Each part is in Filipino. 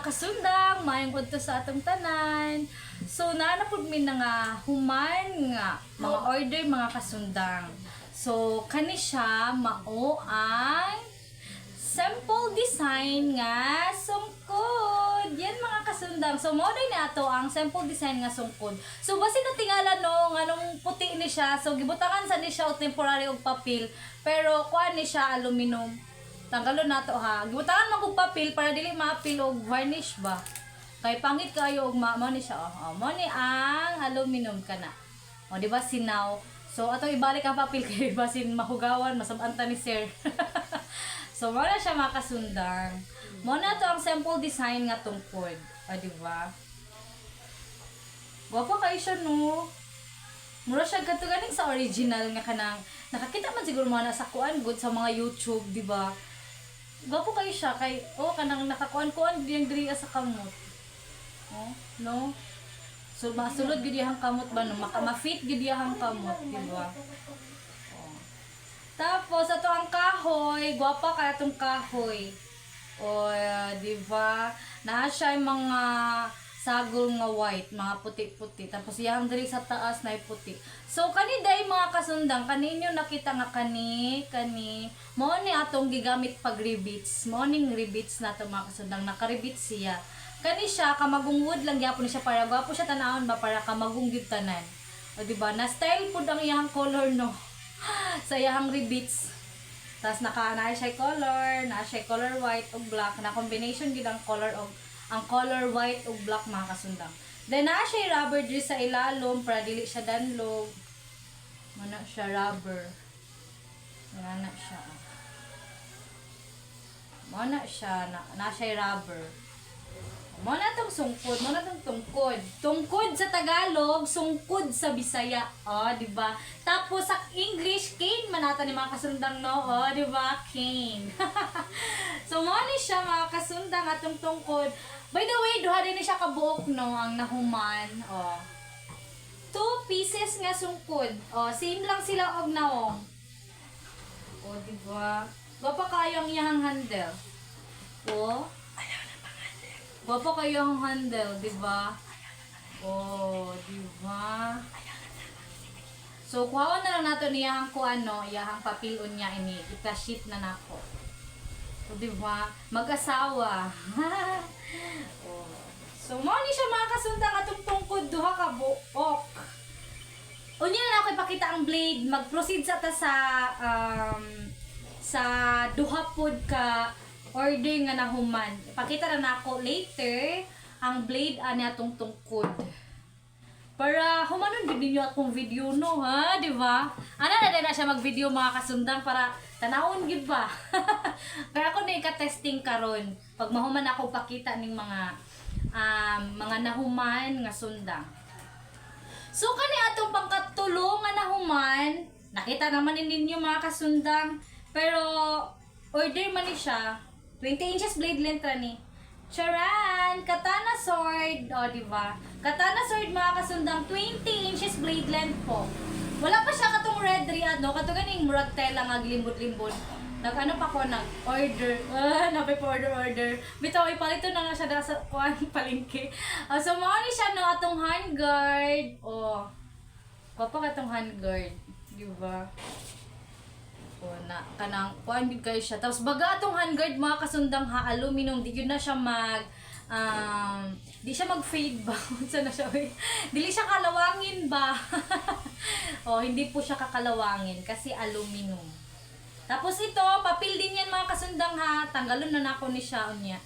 kasundang, mayong udto sa atong tanan. So naanapod mi na nga human nga mga order mga kasundang. So kani siya mao ang sample design nga sungkod. Yan mga kasundang. So mo din ato ang sample design nga sungkod. So basi na tingala no nganong puti ni siya. So gibutangan sa ni siya og temporary og papel. Pero kuan ni siya aluminum. Tanggalon nato ha. Gibutangan man og papel para dili maapil og varnish ba. Kay pangit kayo og ma mo ni siya. Oh, mo ni ang aluminum kana. O di ba sinaw. So ato ibalik ang papel kay basin mahugawan masabanta ni sir. so mo na siya makasundang. Mo na to ang sample design nga tungkod. O di ba? Gwapa kayo siya no. Mura siya gato sa original nga kanang nakakita man siguro mga nasa kuan good sa mga YouTube, di ba? Gwapo kayo siya kay oh kanang nakakuan-kuan diyang diri sa kamot. Oh, no? So masulod gid yang kamot ba no maka ma-fit gid yang kamot, di ba? Oh. Tapos ato ang kahoy, gwapa kaya tong kahoy. O, uh, di ba? Naa siya yung mga sagol nga white, mga puti-puti. Tapos yang diri sa taas na puti. So kani day mga kasundang, kaninyo nakita nga kani, kani. Mo ni atong gigamit pag rivets. Mo ning rivets na to mga kasundang, naka-rivets siya. Kani siya kamagong wood lang gyapon siya para gwapo siya tanawon ba para kamagong gyud tanan. O di ba? Na style pud ang iyang color no. sa iyang rivets. Tapos naka na siya color, na siya color white ug black na combination gid ang color og ang color white ug black mga kasundang. Then na siya rubber diri sa ilalom para dili siya danlog. Mana siya rubber. Wala na siya. Mana siya na, na siya rubber. Mo na tong sungkod, mo na tong tungkod. Tungkod sa Tagalog, sungkod sa Bisaya. Oh, di ba? Tapos sa English, cane man nato ni mga kasundang no. Oh, di ba? Cane. so mo siya mga kasundang atong tungkod. By the way, duha din siya kabuok no ang nahuman. Oh. Two pieces nga sungkod. Oh, same lang sila og naong. Oh, di ba? Gapa kayo ang iyang handle. Oh. Guwapo kayo ang handle, di ba? Oh, di ba? So, kuhawan na lang nato niya ang kuano, iyahang papilon niya ini. Ita-sheet na nako. So, di ba? Mag-asawa. oh. So, mo ni siya mga kasundang atong tungkod duha ka buok. Unya na ako ipakita ang blade. Mag-proceed sa ta sa um, sa duha pod ka order nga nahuman. Ipakita na nako later ang blade ani atong tungkod. Para humanon gid ninyo akong video no ha, di ba? Ana na din na siya mag-video mga kasundang para tanawon gid ba. Kaya ako na ika-testing karon pag mahuman ako pakita ning mga um, mga nahuman nga sundang. So kani atong pangkatulo nga nahuman, nakita naman ninyo mga kasundang, pero order man ni siya 20 inches blade length ra ni. Charan! Katana sword! O, di ba? Katana sword mga kasundang 20 inches blade length po. Wala pa siya katong red no? Kato ganing murag tela nga glimbot-limbot. Nag ano pa ko nag order. Ah, napay pa order order. Bitaw ipalito na nga siya da sa kuan palengke. Ah, so mao ni siya no atong handguard. Oh. Papa katong handguard, di ba? O na kanang kuan gid kayo siya. Tapos baga atong handguard mga kasundang ha aluminum di gyud na siya mag um, di siya mag-fade ba? Unsa na siya? Dili siya kalawangin ba? O hindi po siya kakalawangin kasi aluminum. Tapos ito, papel din yan mga kasundang ha. Tanggalon na nako ni siya unya.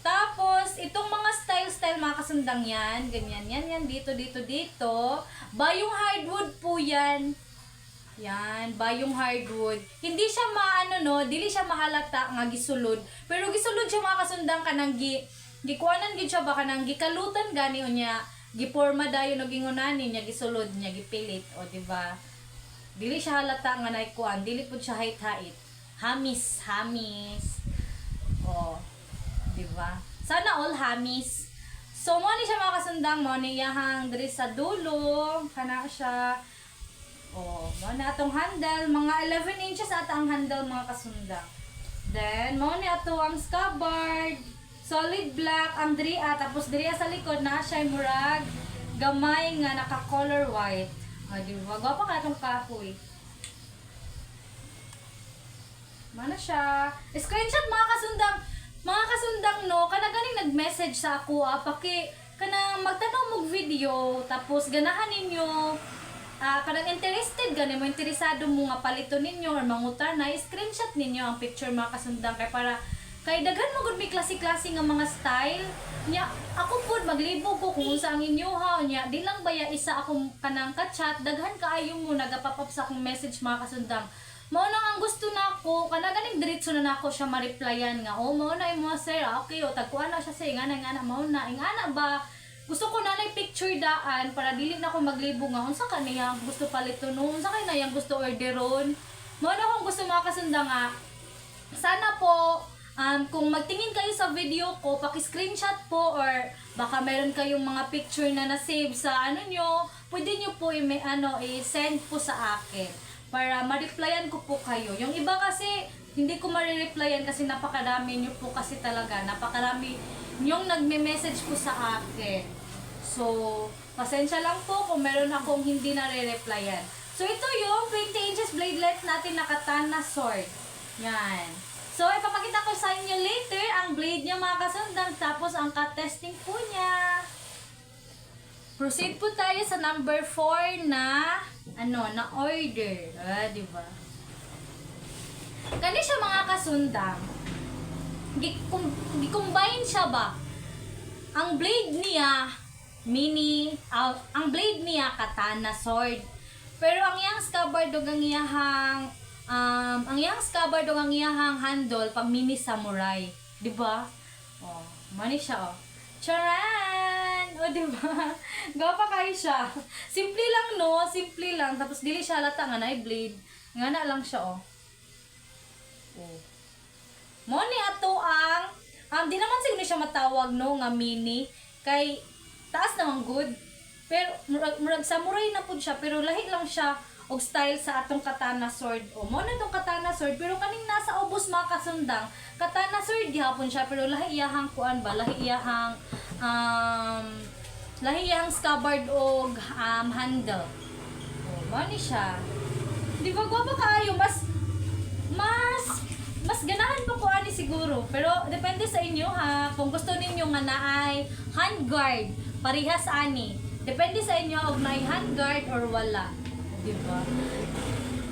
Tapos, itong mga style-style mga kasundang yan, ganyan, yan, yan, dito, dito, dito. Ba yung hardwood po yan. Yan, ba yung hardwood. Hindi siya maano no, dili siya mahalata nga gisulod. Pero gisulod siya mga kasundang kanang gi gikuanan gid siya ba kanang gikalutan gani unya giporma dayon og ingunani niya gisulod niya gipilit o di ba? Dili siya halata nga naikuan, dili pud siya hait-hait. Hamis, hamis. Oh, di ba? Sana all hamis. So mo ni siya mga kasundang mo ni yahang diri sa dulo, kana siya. Oh, mo na atong handle, mga 11 inches ata ang handle mga kasundang. Then mo ni ato ang scabbard. Solid black ang dria tapos dria sa likod na siya murag gamay nga naka color white. Ah, di ba? Gwapa ka itong kahoy. Mana siya? Screenshot mga kasundang mga kasundang no, kana ganing nag-message sa ako ah, paki kana magtanong mog video tapos ganahan ninyo ah kanang interested gani mo interesado mo nga palito ninyo or mangutar na screenshot ninyo ang picture mga kasundang kay para kay daghan mo gud may klase-klase nga mga style. Nya ako pud maglibog ko kung sa ang inyo ha. Nya di lang baya isa akong kanang ka-chat? Daghan kaayo mo nagapapap sa akong message mga kasundang. Mao na ang gusto nako kana ganing diretso na nako siya ma-replyan nga oh mao na imo sir. Ah, okay o tagkuan na siya sa ingana ingana mao na. Ingana ba? Gusto ko na lang picture daan para dili na ako maglibog nga unsa ka niya? Gusto palito no? Unsa kay na yang gusto orderon? Mao na akong gusto mga kasundang nga sana po um, kung magtingin kayo sa video ko, paki-screenshot po or baka meron kayong mga picture na na-save sa ano nyo, pwede nyo po i- ano, i-send po sa akin para ma-replyan ko po kayo. Yung iba kasi, hindi ko ma-replyan kasi napakarami nyo po kasi talaga. Napakarami yung nagme-message po sa akin. So, pasensya lang po kung meron akong hindi nare-replyan. So, ito yung 20 inches blade length natin na katana sword. Yan. So, ipapakita ko sa inyo later ang blade niya mga kasundang tapos ang cut-testing po niya. Proceed po tayo sa number 4 na ano, na order. Ah, di ba? Kani siya mga kasundang. Gicombine siya ba? Ang blade niya mini, ah, ang blade niya katana sword. Pero ang iyang scabbard ug ang iyahang um, ang iyang scabbard ang iyahang handle pang mini samurai, di ba? Oh, mani siya oh. Charan! O, di ba? Gawa pa kayo siya. Simple lang, no? Simple lang. Tapos, dili siya lata nga na blade. Nga na lang siya, oh. Oh. Mo ni ato ang um, di naman siguro siya matawag no nga mini kay taas naman good. Pero murag, murag samurai na pud siya pero lahi lang siya og style sa atong katana sword. O mo na tong katana sword pero kaning nasa ubos mga kasundang katana sword gihapon siya pero lahi iyahang kuan ba lahi iyahang um lahi iyahang scabbard og um, handle. O mo ni siya. Di ba gwa ba kaayo mas mas mas ganahan po ko ani siguro pero depende sa inyo ha kung gusto ninyo nga naay handguard parehas ani depende sa inyo og naay handguard or wala di ba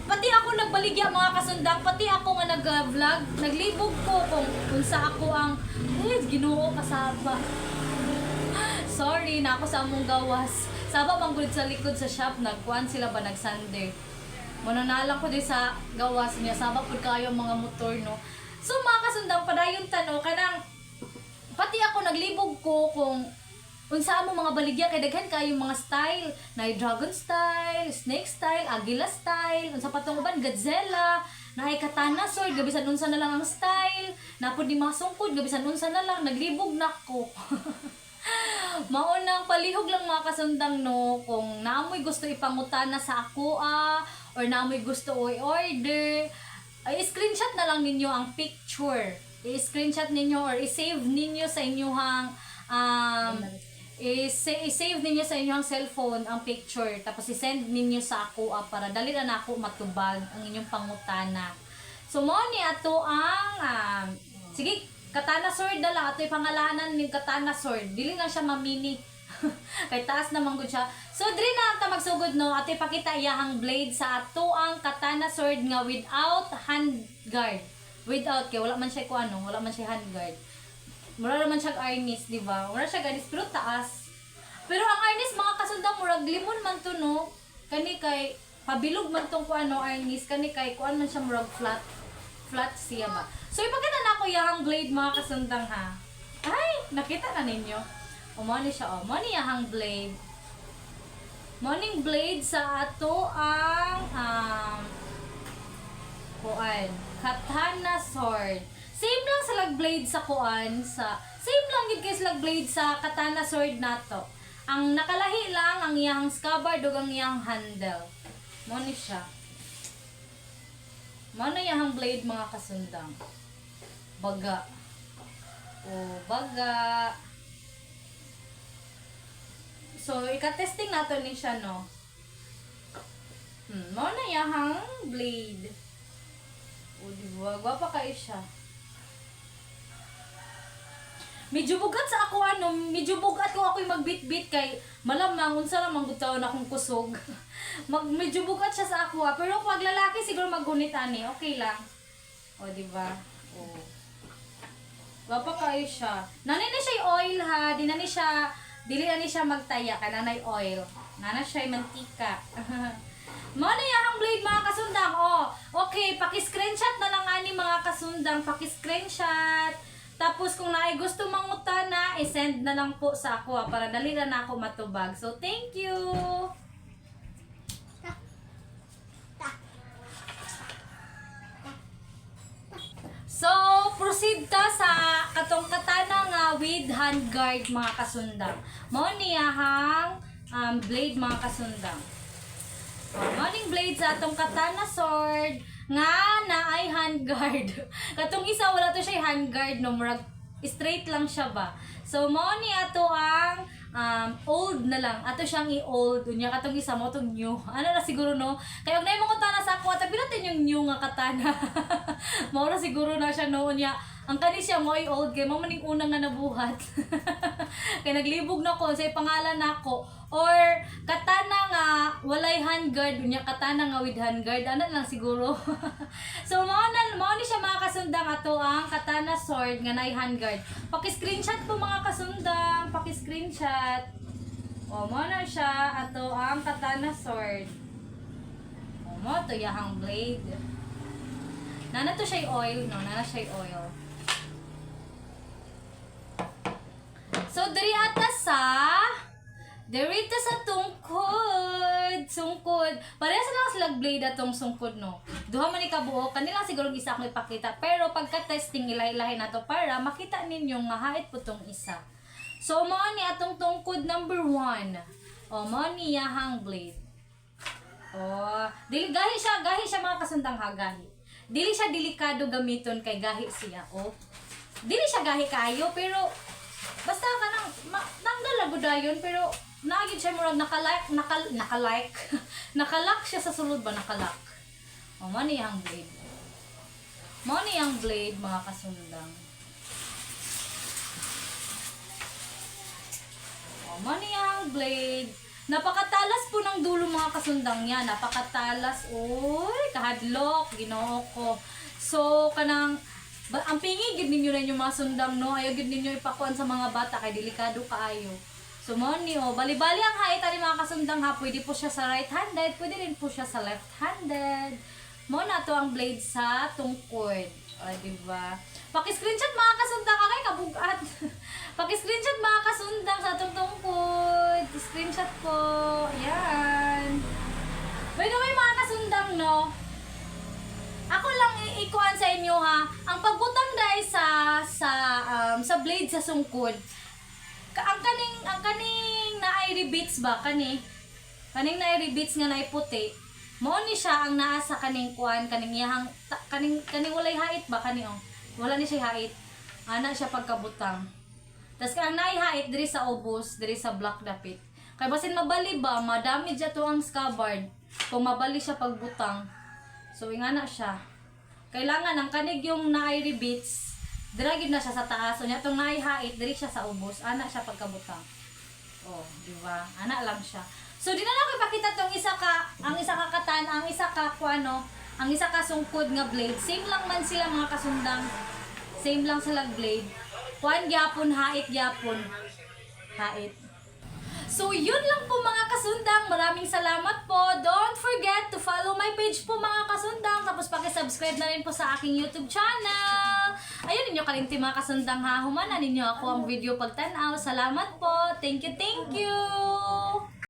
pati ako nagbaligya mga kasundang pati ako nga nag-vlog naglibog ko kung unsa ako ang eh Ginoo kasaba sorry na ako sa among gawas saba manggod sa likod sa shop nagkuan sila ba nagsander Mananalang ko din sa gawas niya. Sama po kayo mga motor, no? So, mga kasundang padayon tanong, kanang, pati ako naglibog ko kung unsa mo mga baligya kay daghan kayo mga style. Na dragon style, snake style, agila style, unsa pa tong uban Godzilla, na ay katana sword, gabisan unsa na lang ang style, na pud di mga sungkod, gabisan unsa na lang naglibog na ko. Maunang palihog lang mga kasundang no? Kung naamoy gusto ipangutana sa ako ah or naamoy gusto o i-order ay screenshot na lang ninyo ang picture. I-screenshot ninyo or i-save ninyo sa inyong um, i-save ninyo sa inyong cellphone ang picture tapos i-send ninyo sa ako ah, para dali na nako matubag ang inyong pangutana. So mo ni ato ang um, sige katana sword na lang. Ato pangalanan ng katana sword. Dili lang siya mamini kay taas naman gud siya. So diri na ta magsugod no? Ato ipakita iyahang blade sa ato ang katana sword nga without hand guard. Without kay wala man siya ko ano wala man siya hand guard mura naman siya arnis di ba? Wala siya ganis pero taas. Pero ang arnis mga kasundang murag limon man to no? Kani kay pabilog man tong kuan no arnis. Kani kay kuan man siya murag flat flat siya ba? So ipakita na ako yung blade mga kasundang ha? Ay nakita na ninyo? O mo ni siya o. Mo ni yung blade. Morning blade sa ato ang um, kuan katana sword same lang sa lag blade sa kuan sa same lang gid kay lag blade sa katana sword nato ang nakalahi lang ang iyang scabbard ug ang iyang handle mo ni siya mo na iyang blade mga kasundang baga o baga. So, ika-testing nato ni siya, no? Hmm, mo na yahang blade. O, di ba? Gwapa kayo siya. Medyo bugat sa ako ano, medyo bugat ko ako'y magbit-bit kay malamang unsa ra man gud taon akong kusog. Mag medyo bugat siya sa ako ah. pero pag lalaki siguro magunit ani, okay lang. O di ba? O. Wapa kayo siya. Nani na siya oil ha, di na ni siya dili na ni siya magtaya kananay oil. Nana siya mantika. Mo na yang blade mga kasundang. Oh, okay, paki-screenshot na lang ani mga kasundang, paki-screenshot. Tapos kung naay gusto manguta na, i-send na lang po sa ako ah, para dali na, ako matubag. So, thank you! So, proceed ka sa katong katana nga with handguard mga kasundang. Mao niyahang um, blade mga kasundang. Oh, Morning blade sa atong katana sword nga na ay handguard. Katong isa wala to siya handguard no murag straight lang siya ba. So mo ni ato ang um, old na lang. Ato siyang i-old. Unya katong isa mo tong new. Ano na siguro no? Kaya nay mo katana sa ako at natin yung new nga katana. Mao na siguro na siya no niya. Ang kani siya mo ay old kay mo maning unang nga nabuhat. kay naglibog na ko sa pangalan nako or katana nga walay handguard unya katana nga with handguard ana lang siguro. so mao na mao ni siya mga kasundang ato ang katana sword nga nay handguard. Paki-screenshot po mga kasundang, paki-screenshot. O mo na siya ato ang katana sword. O mo to yahang blade. Nana to siya oil, no? Nana siya oil. So, diri ata sa Diri ata sa tungkod, sungkod. Parehas lang sila blade atong sungkod no. Duha man ni kabuo, kanila siguro isa akong ipakita. Pero pagka testing ilahi-lahi na to para makita ninyo nga hait po tong isa. So mao ni atong tungkod number one. O mao ni yahang blade. Oh, dili gahi siya, gahi siya mga kasundang ha, gahi. Dili siya delikado gamiton kay gahi siya. Oh. Dili siya gahi kayo pero basta ka nang ma- tanggal na gudayon pero naagid siya murag nakalike nakal nakalike. Nakalak siya sa sulod ba? Nakalak o mo ni ang blade. Mo ang blade mga kasundang o mo ni ang blade. Napakatalas po ng dulo mga kasundang niya. Napakatalas. Uy kahadlok ginoo ko. So kanang ang pingi gid ninyo na yung mga sundang no? Ayaw gid ninyo ipakuan sa mga bata kay delikado kaayo so mo ni oh bali-bali ang height ani mga kasundang ha. Pwede po siya sa right handed pwede rin po siya sa left handed mo na to ang blade sa tungkod. O di ba? Paki-screenshot mga kasundang kay kabugat. Paki-screenshot mga kasundang sa atong tungkod. Screenshot po. Yan by the way mga kasundang no? Ako lang ikuan sa inyo ha. Ang pagbutang dai sa sa um, sa blade sa sungkod. Ka, ang kaning ang kaning naay ribits ba kani? Kaning naay ribits nga naay puti. Mao ni siya ang naa sa kaning kuan kaning iyahang ta, kaning kaning walay hait ba kani oh. Wala ni siya hait. Ana siya pagkabutang. Tas ang naay hait diri sa ubos, diri sa black dapit. Kay basin mabali ba, madamage ato ang scabbard. Kung mabali siya pagbutang. So, ingana siya. Kailangan ang kanig yung naay ribits, diragid na siya sa taas. So, niya itong naay hait, diri siya sa ubos. Ana siya pagkabutang. Oh, di ba? Ana lang siya. So, di na lang ipakita tong isa ka, ang isa ka katan, ang isa ka kuano, ang isa ka sungkod nga blade. Same lang man sila mga kasundang. Same lang sila blade. Kuan gyapon, hait gyapon. Hait. So, yun lang po mga kasundang. Maraming salamat po. Don't forget to follow my page po mga kasundang. Tapos pakisubscribe na rin po sa aking YouTube channel. Ayun ninyo kalinti mga kasundang ha. Humana ninyo ako ang video pagtanaw. Salamat po. Thank you, thank you.